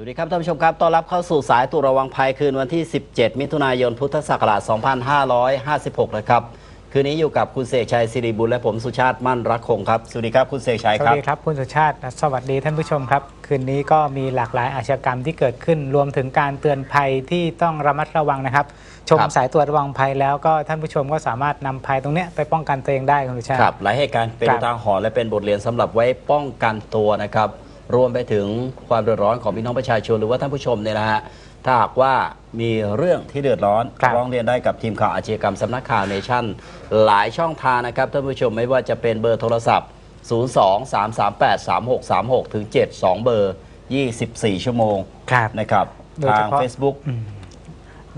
สวัสดีครับท่านผู้ชมครับ ต้อนรับเข้าสู่สายตรวจระวังภัยคืนวันที่ 17 มิถุนายน พุทธศักราช 2556 นะครับ คืนนี้อยู่กับคุณเสกชัยสิริบุญและผมสุชาติมั่นรักคงครับ สวัสดีครับคุณเสกชัยสควัรับสดีครับคุณสุชาติและสวัสดีท่านผู้ชมครับ คืนนี้ก็มีหลากหลายอาชญากรรมที่เกิดขึ้น รวมถึงการเตือนภัยที่ต้องระมัดระวังนะครับ ชมครับสายตรวจระวังภัยแล้วก็ท่านผู้ชมก็สามารถนำภัยตรงเนี้ยไปป้องกันตัวเองได้คุณสุชาติ ครับ หลายเหตุการณ์เป็นครับอุทาหรณ์และเป็นบทเรียนสำหรับไว้ป้องกันตัวนะครับ รวมไปถึงความเดือดร้อนของพี่น้องประชาชนหรือว่าท่านผู้ชมเนี่ยนะฮะถ้าหากว่ามีเรื่องที่เดือดร้อนครับร้องเรียนได้กับทีมข่าวอาชญากรรมสำนักข่าวเนชั่น หลายช่องทางนะครับท่านผู้ชมไม่ว่าจะเป็นเบอร์โทรศัพท์ 02 338 3636ถึง7 2 เบอร์ 24 ชั่วโมงครับนะครับโดยทาเฉงพาะ Facebook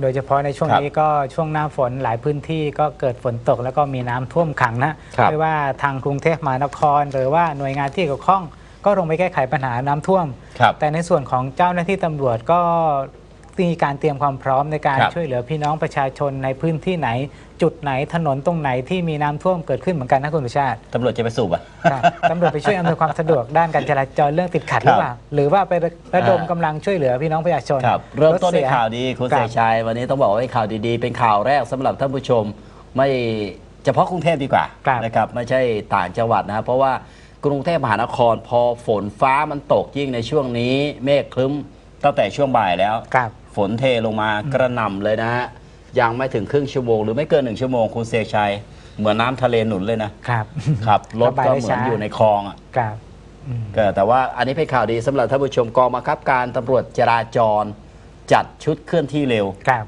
โดยเฉพาะในช่วงครับนี้ก็ช่วงหน้าฝนหลายพื้นที่ก็เกิดฝนตกแล้วก็มีน้ำท่วมขังนะครับ ไม่ว่าทางกรุงเทพมหานคร หรือว่าหน่วยงานที่เกี่ยวข้อง ก็ลงไปแก้ไขปัญหาน้ำท่วม ครับ แต่ในส่วนของเจ้าหน้าที่ตำรวจก็มีการเตรียมความพร้อมในการครับ ช่วยเหลือพี่น้องประชาชนในพื้นที่ไหน จุดไหนถนนตรงไหนที่มีน้ำท่วมเกิดขึ้นเหมือนกันนะคุณสุชาติ ตำรวจจะไปสูบอะครับตำรวจไปช่วยอำนวยความสะดวกด้านการจราจรเรื่องติดขัดหรือเปล่า หรือว่าไประดมอ่า กำลังช่วยเหลือพี่น้องประชาชนครับ เริ่มต้นถด้วยสียข่าวดีคุณครัเสบกชัยวันนี้ต้องบอกว่าเป็นข่าวดีๆ เป็นข่าวแรกสำหรับท่านผู้ชม ไม่เฉพาะกรุงเทพดีกว่าครับนะครับไม่ใช่ต่างจังหวัดนะครับเพราะว่า กรุงเทพมหานครพอฝนฟ้ามันตกยิ่งในช่วงนี้ เมฆครึ้มตั้งแต่ช่วงบ่ายแล้ว ครับ ฝนเทลงมากระหน่ำเลยนะฮะยังไม่ถึงครึ่งชั่วโมงหรือไม่เกินหนึ่งชั่วโมงคุณเสกชัยเหมือนน้ำทะเลหนุนเลยนะครับ ครับรถระบายก็ได้เหมือนช้า อยู่ในคลองอะ ครับอืม ก็แต่ว่าอันนี้เป็นข่าวดีสำหรับท่านผู้ชมกองบังคับการตำรวจจราจร จัดชุดเคลื่อนที่เร็วครับ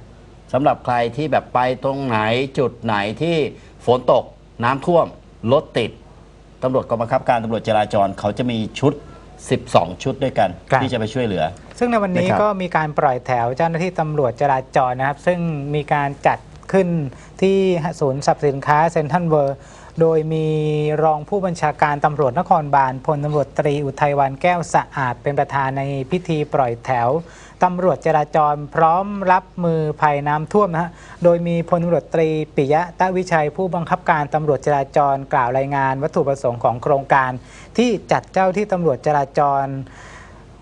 สำหรับใครที่แบบไปตรงไหนจุดไหนที่ฝนตกน้ำท่วมรถติด ตำรวจกองบังคับการตำรวจจราจรเขาจะมีชุด 12 ชุดด้วยกัน ครับ ที่จะไปช่วยเหลือ ซึ่งในวันนี้นะครับ ก็มีการปล่อยแถวเจ้าหน้าที่ตำรวจจราจรนะครับ ซึ่งมีการจัด ขึ้นที่ศูนย์สรรพสินค้าเซ็นทรัลเวิร์โดยมีรองผู้บัญชาการตำรวจนครบาลพลตำรวจตรีอุทัยวันแก้วสะอาดเป็นประธานในพิธีปล่อยแถวตำรวจจราจรพร้อมรับมือภัยน้ำท่วมนะฮะ โดยมีพลตำรวจตรีปิยะตะวิชัยผู้บังคับการตำรวจจราจรกล่าวรายงาน วัตถุประสงค์ของโครงการ ที่จัดเจ้าที่ตำรวจจราจร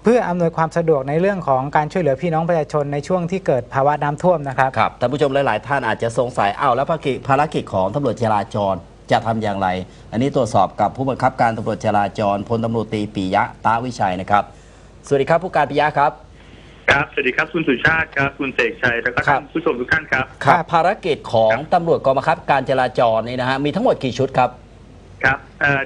เพื่ออำนวยความสะดวกในเรื่องของการช่วยเหลือพี่น้องประชาชนในช่วงที่เกิดภาวะน้ำท่วมนะครับครับท่านผู้ชมหลาย ๆ ท่านอาจจะสงสัยอ้าวแล้วภารกิจภารกิจของตำรวจจราจรจะทำอย่างไร อันนี้ตรวจสอบกับผู้บังคับการตำรวจจราจรพลตำรวจตรีปิยะตาวิชัยนะครับ สวัสดีครับผู้การปิยะครับ ครับ สวัสดีครับคุณสุชาติครับ คุณเสกชัย แล้วก็ครัท่าบนผู้ชมทุกท่านครับ ครับภารกิจของตำรวจกองบังคับการจราจรนี่นะฮะมีทั้งหมดกี่ชุดครับ ครับเอ่อ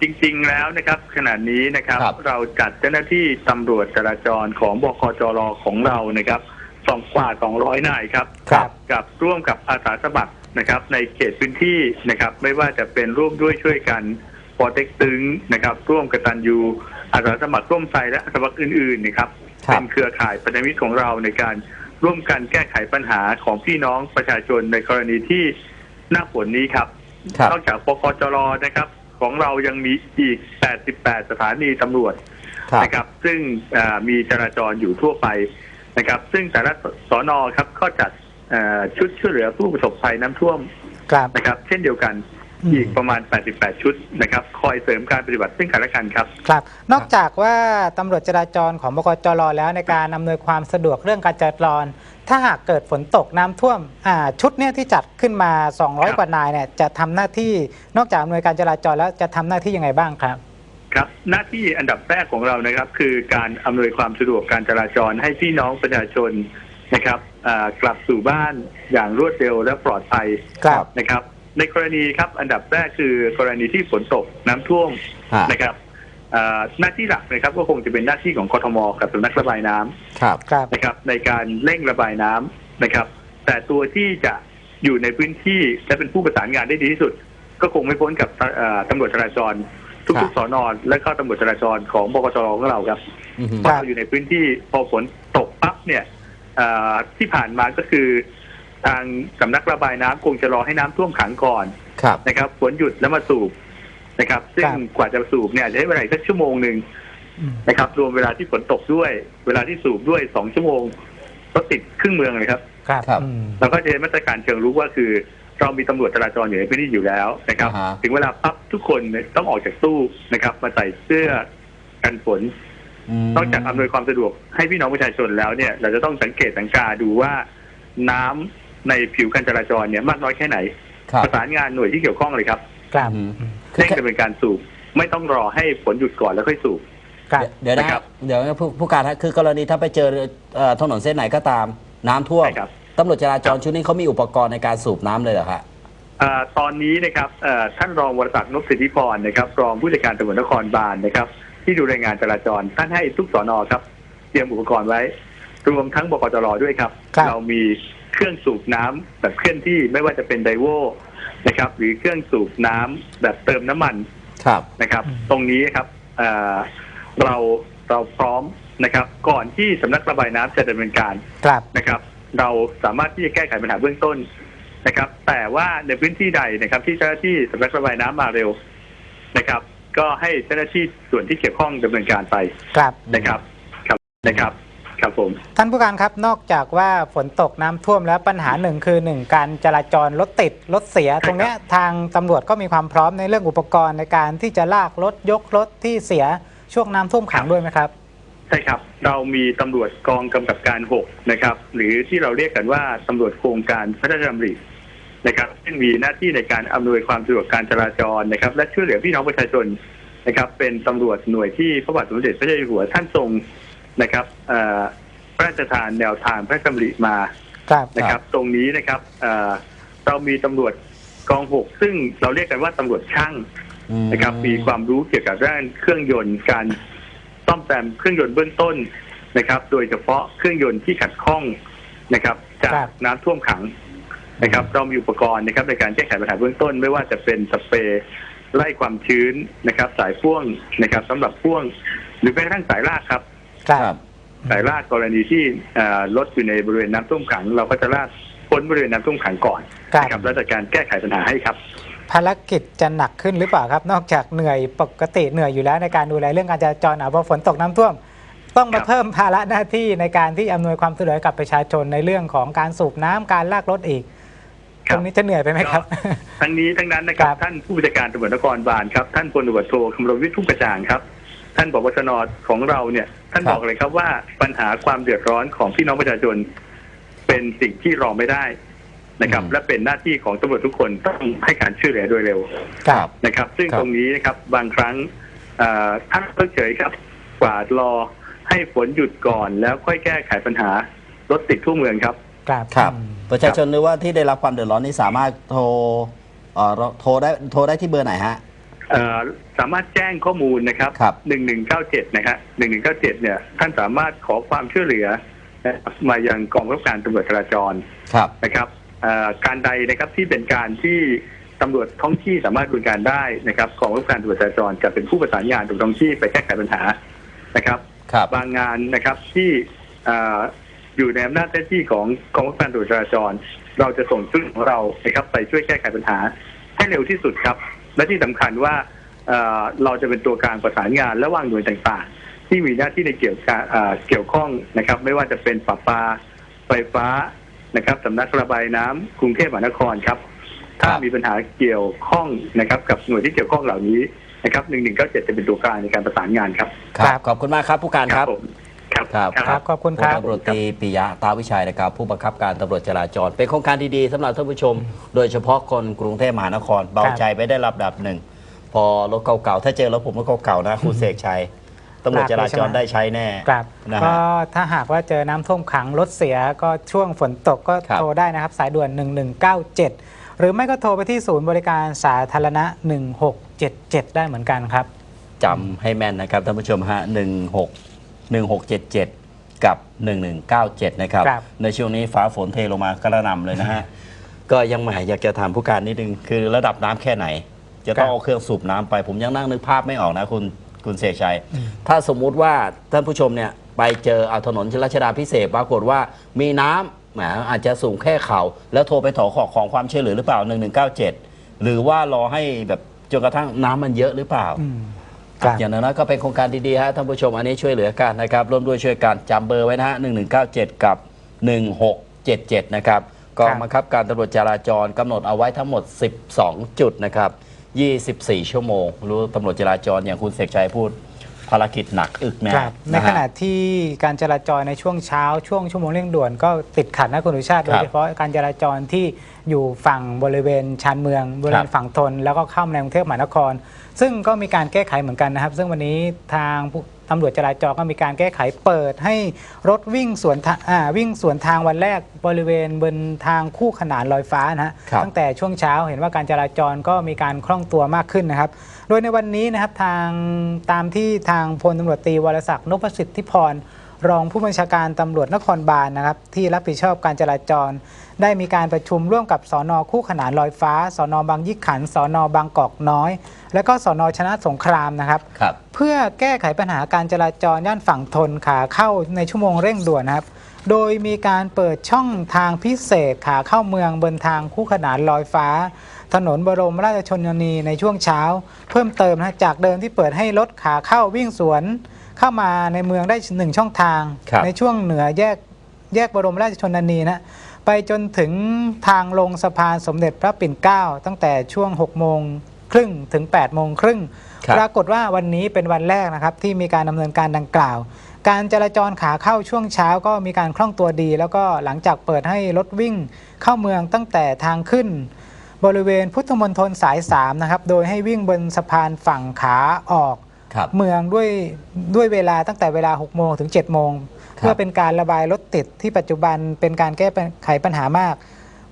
จริงๆแล้วนะครับขณะนี้นะครับ ครับ เราจัดเจ้าหน้าที่ตำรวจจราจรของบกจรของเรานะครับสองกว่า200นายครับ ครับ กับร่วมกับอาสาสมัครนะครับ ในเขตพื้นที่นะครับ ไม่ว่าจะเป็นร่วมด้วยช่วยกันปอเต็กตึงนะครับ ร่วมกตันยูอาสาสมัครร่วมใจและอาสาสมัครอื่นๆนะครับ ครับ เป็นเครือข่ายพันธมิตรของเราในการร่วมกันแก้ไขปัญหาของพี่น้องประชาชนในกรณีที่หน้าฝนนี้ครับ ครับ นอกจากปกจรนะครับ ของเรายังมีอีก 88 สถานีตำรวจครับนะครับ ซึ่งเอ่อมีจราจรอยู่ทั่วไปนะครับ ซึ่งแต่ละสอนอครับก็จัดเอ่อชุดช่วยเหลือผู้ประสบภัยน้ำท่วมครับนะครับ เช่นเดียวกัน อืมอีกประมาณ 88 ชุดนะครับ คอยเสริมการปฏิบัติซึ่งกันและกันครับ ครับ นอกจากว่าตำรวจจราจรของบกจรแล้วในการอำนวยความสะดวกเรื่องการจราจร ถ้าหากเกิดฝนตกน้ำท่วมอ่าชุดเนี้ยที่จัดขึ้นมาครับ200 กว่านายเนี่ยจะทำหน้าที่นอกจากอำนวยการจราจรแล้วจะทำหน้าที่ยังไงบ้างครับครับหน้าที่อันดับแรกของเรานะครับ คือการอำนวยความสะดวกการจราจรให้พี่น้องประชาชนนะครับอ่ากลับสู่บ้านอย่างรวดเร็วและปลอดภัยครับนะครับ ในกรณีครับอันดับแรกคือกรณีที่ฝนตกน้ำท่วมฮะนะครับอ่าหน้าที่หลักนะครับก็คงจะเป็นหน้าที่ของกทมกับสำนักระบายน้ำครับครับนะครับ ในการเร่งระบายน้ำนะครับ แต่ตัวที่จะอยู่ในพื้นที่และเป็นผู้ประสานงานได้ดีที่สุด ก็คงไม่พ้นกับอ่าตำรวจจราจรครัทุกบๆสอนอและก็ตำรวจจราจรของบกจรของเราครับอือฮึเพราะเราอยู่ในพื้นที่พอฝนตกปั๊บเนี่ยเอ่อที่ผ่านมาก็คือ ทางสำนักระบายน้ำคงจะรอให้น้ำท่วมขังก่อนครับนะครับฝนหยุดแล้วมาสูบนะครับ ซึ่งครับกว่าจะสูบเนี่ยอาจจะใช้เวลาอีกสักชั่วโมงหนึ่งอืมนะครับ รวมเวลาที่ฝนตกด้วย เวลาที่สูบด้วยสองชั่วโมงรถติดครึ่งเมืองเลยครับครับครับอืมเราก็จะใช้มาตรการเชิงรุกว่าคือเรามีตำรวจจราจรอยู่ในพื้นที่อยู่แล้วนะครับอ่าฮะถึงเวลาปั๊บทุกคนเนี่ยต้องออกจากตู้นะครับ มาใส่เสื้อกันฝนมนอกจากอำนวยความสะดวกให้พี่น้องประชาชนแล้วเนี่ย เราจะต้องสังเกตสังกาดูว่าน้ำ ในผิวการจราจรเนี่ยมากน้อยแค่ไหน ครับประสานงานหน่วยที่เกี่ยวข้องเลยครับครับอืมคือเร่งแค่ดำเนินการสูบไม่ต้องรอให้ฝนหยุดก่อนแล้วค่อยสูบ ครับ เดี๋ยวนะนะครับเดี๋ยวนะผู้ผู้การฮะคือกรณีถ้าไปเจอเอ่อถนนเส้นไหนก็ตามน้ำท่วมใช่ครับ ตำรวจจราจรชุดนี้เขามีอุปกรณ์ในการสูบน้ำเลยเหรอฮะ เอ่อตอนนี้นะครับเอ่อท่านรองวรศักดิ์นพสิทธิพรนะครับรองผู้จัดการตำรวจนครบาลนะครับ ที่ดูแลงานจราจรท่านให้ทุกสอนอครับ เตรียมอุปกรณ์ไว้ รวมทั้งบกจรด้วยครับ ครับ เรามี เครื่องสูบน้ำแบบเคลื่อนที่ไม่ว่าจะเป็นไดโวนะครับ หรือเครื่องสูบน้ำแบบเติมน้ำมันครับนะครับ ตรงนี้ครับเอ่อเราเราพร้อมนะครับ ก่อนที่สำนักระบายน้ำจะดำเนินการครับนะครับ เราสามารถที่จะแก้ไขปัญหาเบื้องต้นนะครับ แต่ว่าในพื้นที่ใดนะครับ ที่เจ้าหน้าที่สำนักระบายน้ำมาเร็วนะครับ ก็ให้เจ้าหน้าที่ส่วนที่เกี่ยวข้องดำเนินการไปครับนะครับครับนะครับ ครับผม ท่านผู้การครับนอกจากว่าฝนตกน้ำท่วมแล้วปัญหาหนึ่งคือหนึ่งการจราจรรถติดรถเสีย ตรงเนี้ยทางตำรวจก็มีความพร้อมในเรื่องอุปกรณ์ในการที่จะลากรถยกรถที่เสียช่วงน้ำท่วมขังด้วยไหมครับ ใช่ครับ เรามีตำรวจกองกำกับการ 6 นะครับ หรือที่เราเรียกกันว่าตำรวจโครงการพระราชดำรินะครับซึ่งมีหน้าที่ในการอำนวยความสะดวกการจราจรนะครับ และช่วยเหลือพี่น้องประชาชนนะครับ เป็นตำรวจหน่วยที่พระบาทสมเด็จพระเจ้าอยู่หัวท่านทรง นะครับเอ่อพระราชทานแนวทางพระราชดำริมาครับนะครับ ตรงนี้นะครับเอ่อเรามีตำรวจกองหกซึ่งเราเรียกกันว่าตำรวจช่างอืนะครับ มีความรู้เกี่ยวกับด้านเครื่องยนต์การซ่อมแซมเครื่องยนต์เบื้องต้นนะครับ โดยเฉพาะเครื่องยนต์ที่ขัดข้องนะครับ จากครับน้ำท่วมขังนะครับ เรามีอุปกรณ์นะครับ ในการแก้ไขปัญหาเบื้องต้น ไม่ว่าจะเป็นสเปรย์ไล่ความชื้นนะครับ สายพ่วงนะครับสำหรับพ่วง หรือแม้กระทั่งสายลากครับ ครัครับบสายลากกรณีที่เอ่อรถอยู่ในบริเวณน้ำท่วมขัง เราก็จะลากพ้นบริเวณน้ำท่วมขังก่อนครับนะครับแล้วจัดการแก้ไขปัญหาให้ครับ ภารกิจจะหนักขึ้นหรือเปล่าครับ นอกจากเหนื่อยปกติเหนื่อยอยู่แล้วในการดูแลเรื่องการจราจรอะพอฝนตกน้ำท่วม ต้องมาครับเพิ่มภาระหน้าที่ในการที่อำนวยความสะดวกให้กับประชาชนในเรื่องของการสูบน้ำการลากรถอีกคตรัรบงนี้จะเหนื่อยไปไหมครับ ทั้งนี้ทั้งนั้นนะครับครับ ท่านผู้บัญชาการตำรวจนครบาลครับ ท่านพลตำรวจโทคำรณวิทย์ทุ่งกระจ่างครับ ท่านบกชนของเราเนี่ย ท่านครับบอกเลยครับว่าปัญหาความเดือดร้อนของพี่น้องประชาชน เป็นสิ่งที่รอไม่ได้นะครับ และเป็นหน้าที่ของตำรวจทุกคนต้องให้การช่วยเหลือโดยเร็วครับนะครับ ซึ่งครับตรงนี้นะครับบางครั้งเอ่อท่านเพิกเฉยครับ กวาดรอให้ฝนหยุดก่อน แล้วค่อยแก้ไขปัญหารถติดทั่วเมืองครับครับครับอืมประชาชนหรือว่าที่ได้รับความเดือดร้อนนี้สามารถโทรเอ่อโทรได้โทรได้ที่เบอร์ไหนฮะ เอ่อสามารถแจ้งข้อมูลนะครับครับ หนึ่งหนึ่งเก้าเจ็ดนะฮะหนึ่งหนึ่งเก้าเจ็ดเนี่ยท่านสามารถขอความช่วยเหลือนะครับมายังกองบังคับการตำรวจจราจรครับ นะครับเอ่อการใดนะครับที่เป็นการที่ตำรวจท้องที่สามารถดำเนินการได้นะครับกองบังคับการตำรวจจราจรจะเป็นผู้ประสานงานตรวจท้องที่ไปแก้ไขปัญหานะครับ ครับ บางงานนะครับที่เอ่ออยู่ในอำนาจหน้าที่ของกองบังคับการตำรวจจราจร เราจะส่งชุดของเรานะครับไปช่วยแก้ไขปัญหาให้เร็วที่สุดครับ และที่สำคัญว่าเอ่อเราจะเป็นตัวกลางประสานงานระหว่างหน่วยต่างๆ ที่มีหน้าที่ในเกี่ยวกับเอ่อเกี่ยวข้องนะครับ ไม่ว่าจะเป็นปะปาไฟฟ้านะครับสำนักระบายน้ำกรุงเทพมหานครครับ ถ้าครับมีปัญหาเกี่ยวข้องนะครับกับหน่วยที่เกี่ยวข้องเหล่านี้นะครับหนึ่งหนึ่งเก้าเจ็ดจะเป็นตัวกลางในการประสานงานครับ ครับ ขอบคุณมากครับผู้การครับผม ครับครับครับขอบคุณพคลรับตำรวจตรีปิยะตาวิชัยนะครับ ผู้บังคับการตำรวจจราจร เป็นโครงการดีๆสำหรับท่านผู้ชม โดยเฉพาะคนกรุงเทพมหานครเบาใจไปได้ระดับหนึ่ง พอรถเก่าๆถ้าเจอรถผมรถเก่าๆนะคุณเสกชัยตำรวจจราจรได้ใช้แน่ครับนะก็ฮะถ้าหากว่าเจอน้ำท่วมขังรถเสียก็ช่วงฝนตกก็ครับโทรได้นะครับ สายด่วน 1197 หรือไม่ก็โทรไปที่ศูนย์บริการสาธารณะ 1677 ได้เหมือนกันครับจำให้แม่นนะครับท่านผู้ชมฮะ 16 1677 กับ 1197 นะครับ ครับ ในช่วงนี้ฟ้าฝนเทลงมากระหน่ำเลยนะฮะ ก็ยังหมายอยากจะถามผู้การนิดนึง คือระดับน้ำแค่ไหน จะต้องเอาเครื่องสูบน้ำไป ผมยังนั่งนึกภาพไม่ออกนะคุณคุณเสกชัย ถ้าสมมุติว่าท่านผู้ชมเนี่ยไปเจอเอาถนนรัชดาพิเศษกปรากฏว่ามีน้ำแหมอาจจะสูงแค่เข่าแล้วโทรไปขอขอของความช่วยเหลือหรือเปล่า 1197 หรือว่ารอให้แบบจนกระทั่งน้ำมันเยอะหรือเปล่า อืม ครับ อย่างนั้นก็เป็นโครงการดีๆฮะท่านผู้ชมอันนี้ช่วยเหลือกันนะครับร่วมด้วยช่วยกันจำเบอร์ไว้นะฮะ1197 กับ 1677 นะครับกองบังคับการตำรวจจราจรกำหนดเอาไว้ทั้งหมด 12 จุดนะครับ 24 ชั่วโมง รู้ตำรวจจราจรอย่างคุณเสกชัยพูดภารกิจหนักอึกแน่ครับในนะฮะขณะที่การจราจรในช่วงเช้าช่วงชั่วโมงเร่งด่วนก็ติดขัดนะคุณสุชาติคโดรัยบเฉพาะการจราจรที่อยู่ฝั่งบริเวณชานเมือง บริเวณฝั่งทน แล้วก็เข้ามาในกรุงเทพมหานคร ซึ่งก็มีการแก้ไขเหมือนกันนะครับ ซึ่งวันนี้ทางผู้ตำรวจจราจรก็มีการแก้ไขเปิดให้รถวิ่งสวนทางอ่าวิ่งสวนทางวันแรกบริเวณบนทางคู่ขนานลอยฟ้านะฮะครับตั้งแต่ช่วงเช้าเห็นว่าการจราจรก็มีการคล่องตัวมากขึ้นนะครับ โดยในวันนี้นะครับทางตามที่ทางพลตำรวจตรีวรศักดิ์นพสิทธิพร รองผู้บัญชาการตำรวจนครบาลนะครับที่รับผิดชอบการจราจร ได้มีการประชุมร่วมกับสอนอคู่ขนานลอยฟ้าสอนอบางยี่ขันสอนอบางกอกน้อย และก็สอนอชนะสงครามนะครับครับเพื่อแก้ไขปัญหาการจราจรย่านฝั่งทนขาเข้าในชั่วโมงเร่งด่วนนะครับ โดยมีการเปิดช่องทางพิเศษขาเข้าเมืองบนทางคู่ขนานลอยฟ้า ถนนบรมราชชนนีในช่วงเช้า เพิ่มเติมนะจากเดิมที่เปิดให้รถขาเข้าวิ่งสวน เข้ามาในเมืองได้หนึ่งช่องทาง ครับในช่วงเหนือแยกแยกบรมราชชนนีนะไปจนถึงทางลงสะพานสมเด็จพระปิ่นเกล้าตั้งแต่ช่วง6โมงครึ่งถึง8โมงครึ่งครับ ปรากฏว่าวันนี้เป็นวันแรกนะครับที่มีการดำเนินการดังกล่าว การจราจรขาเข้าช่วงเช้าก็มีการคล่องตัวดี แล้วก็หลังจากเปิดให้รถวิ่งเข้าเมืองตั้งแต่ทางขึ้น บริเวณพุทธมณฑลสาย3นะครับ โดยให้วิ่งบนสะพานฝั่งขาออก ครับ เมืองด้วยด้วยเวลาตั้งแต่เวลา 6 โมงถึง 7 โมงครับเพื่อเป็นการระบายรถติดที่ปัจจุบันเป็นการแก้ไขปัญหามาก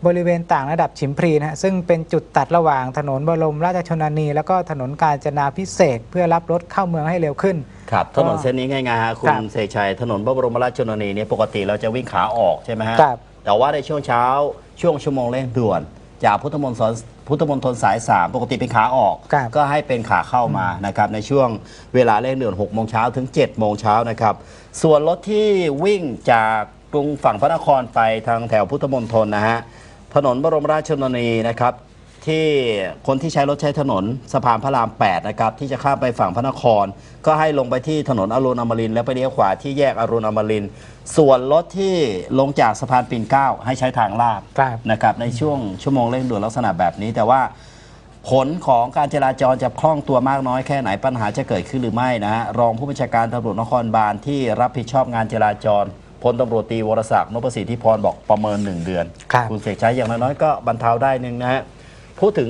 บริเวณต่างระดับฉิมพรีนะฮะซึ่งเป็นจุดตัดระหว่างถนนบรมราชชนนี แล้วก็ถนนกาญจนาพิเศษกเพื่อรับรถเข้าเมืองให้เร็วขึ้น ครับ ถนนเส้นนี้ง่ายๆฮะคุครัณบเสกชัยถนนพระบรมราชชนนีเนี่ยปกติเราจะวิ่งขาออกใช่ไหมฮะครับแต่ว่าในช่วงเช้าช่วงชั่วโมงเร่งด่วน จากพุทธมณฑลพุทธมณฑลสาย 3 ปกติเป็นขาออก ครับก็ให้เป็นขาเข้ามานะครับในช่วงเวลาเร่งด่วน6โมงเช้าถึง 7 โมงเช้านะครับ ส่วนรถที่วิ่งจากกรุงฝั่งพระนครไปทางแถวพุทธมณฑลนะฮะถนนบรมราชชนนีนะครับ ที่คนที่ใช้รถใช้ถนนสะพานพระราม 8 นะครับ ที่จะข้ามไปฝั่งพระนคร ก็ให้ลงไปที่ถนนอรุณอมรินทร์แล้วไปเลี้ยวขวาที่แยกอรุณอมรินทร์ส่วนรถที่ลงจากสะพานปิ่นเกล้าให้ใช้ทางลาดครับนะครับในช่วงชั่วโมงเร่งด่วนลักษณะแบบนี้ แต่ว่าผลของการจราจรจะคล่องตัวมากน้อยแค่ไหนปัญหาจะเกิดขึ้นหรือไม่นะฮะรองผู้บัญชาการตำรวจนครบาลที่รับผิดชอบงานจราจรพลตำรวจตรีวรศักดิ์นพสิทธิพรบอกประเมินหนึ่งเดือนครับ ณเสกชัยอย่างน้อยๆก็บรรเทาได้หนึ่งนะฮะ พูดถึง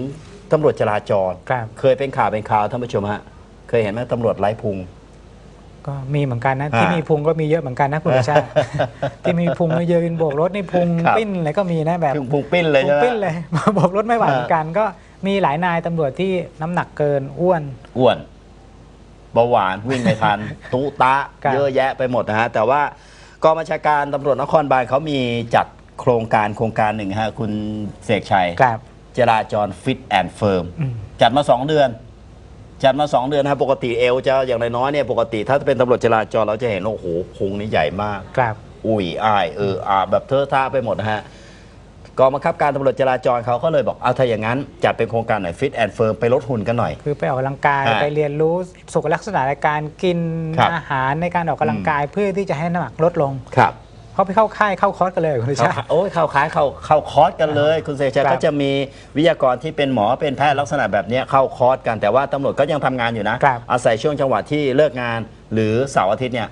ตำรวจจราจร ครับ เคยเป็นข่าวเป็นข่าวท่านผู้ชมฮะเคยเห็นไหมตำรวจไร้พุง ก็มีเหมือนกันนะอ่าที่มีพุงก็มีเยอะเหมือนกันนะคุณชาติ ที่มีพุงมายืนโบกรถนี่พุงครับ ปิ้นอะไรก็มีนะแบบพุงพุงปิ้นเลยพุใช่งไหมปิ้นเลย โบกรถไม่ไหวเหมือนกัน ก็มีหลายนายตำรวจที่น้ำหนักเกินอ้วน อ้วนเบาหวานวิ่งไม่ทัน ตุตะ ครับ เยอะแยะไปหมดนะฮะ แต่ว่ากองบัญชาการตำรวจนครบาลเขามีจัดโครงการโครงการหนึ่งฮะ คุณเสกชัย ครับ จราจรฟิตแอนด์เฟิร์มอืมจัดมา 2 เดือน จัดมา 2 เดือนนะครับปกติเอวจะอย่างน้อยๆเนี่ยปกติถ้าเป็นตำรวจจราจรเราจะเห็นว่าโอ้โหพุงนี่ใหญ่มากครับอุ้ยอ้ายเอออาแบบเทอะทะไปหมดนะฮะกองบังคับการตำรวจจราจรเขาก็เลยบอกเอาถ้าอย่างนั้น จัดเป็นโครงการหน่อยฟิตแอนด์เฟิร์มไปลดหุ่นกันหน่อย คือไปออกกำลังกายอ่าไปเรียนรู้สุขลักษณะในการกินครับอาหารในการออกกำลังกายเพื่อที่จะให้น้ำหนักลดลงครับ เขาไปเข้าค่ายเข้าคอร์สกันเลยคุณเข้าชาติโอ้ยเข้าคล้ายเข้าเข้าคอร์สกันเลย คุณเสกชัยครับก็จะมีวิทยากรที่เป็นหมอเป็นแพทย์ลักษณะแบบเนี้ยเข้าคอร์สกันแต่ว่าตำรวจก็ยังทำงานอยู่นะ ครับ อาศัยช่วงจังหวะที่เลิกงานหรือเสาร์อาทิตย์เนี่ย